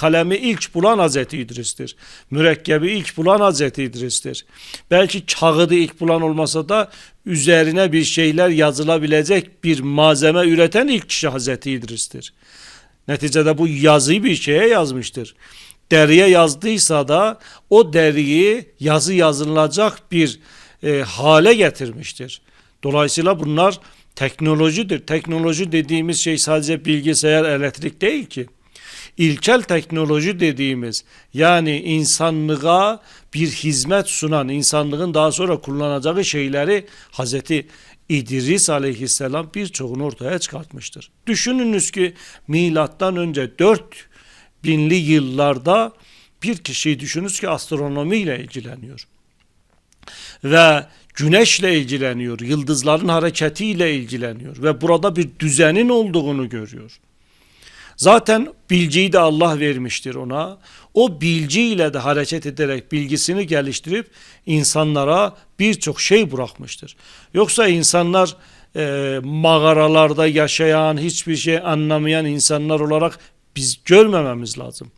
kalemi ilk bulan Hazreti İdris'tir. Mürekkebi ilk bulan Hazreti İdris'tir. Belki kağıdı ilk bulan olmasa da üzerine bir şeyler yazılabilecek bir malzeme üreten ilk kişi Hazreti İdris'tir. Neticede bu yazıyı bir şeye yazmıştır. Deriye yazdıysa da o deriyi yazı yazılacak bir e, hale getirmiştir. Dolayısıyla bunlar teknolojidir. Teknoloji dediğimiz şey sadece bilgisayar, elektrik değil ki. İlkel teknoloji dediğimiz yani insanlığa bir hizmet sunan, insanlığın daha sonra kullanacağı şeyleri Hazreti İdris aleyhisselam birçoğunu ortaya çıkartmıştır. Düşününüz ki milattan önce 4 binli yıllarda bir kişiyi düşününüz ki astronomiyle ilgileniyor. Ve güneşle ilgileniyor, yıldızların hareketiyle ilgileniyor ve burada bir düzenin olduğunu görüyor. Zaten bilgiyi de Allah vermiştir ona. O bilgiyle de hareket ederek bilgisini geliştirip insanlara birçok şey bırakmıştır. Yoksa insanlar e, mağaralarda yaşayan, hiçbir şey anlamayan insanlar olarak biz görmememiz lazım.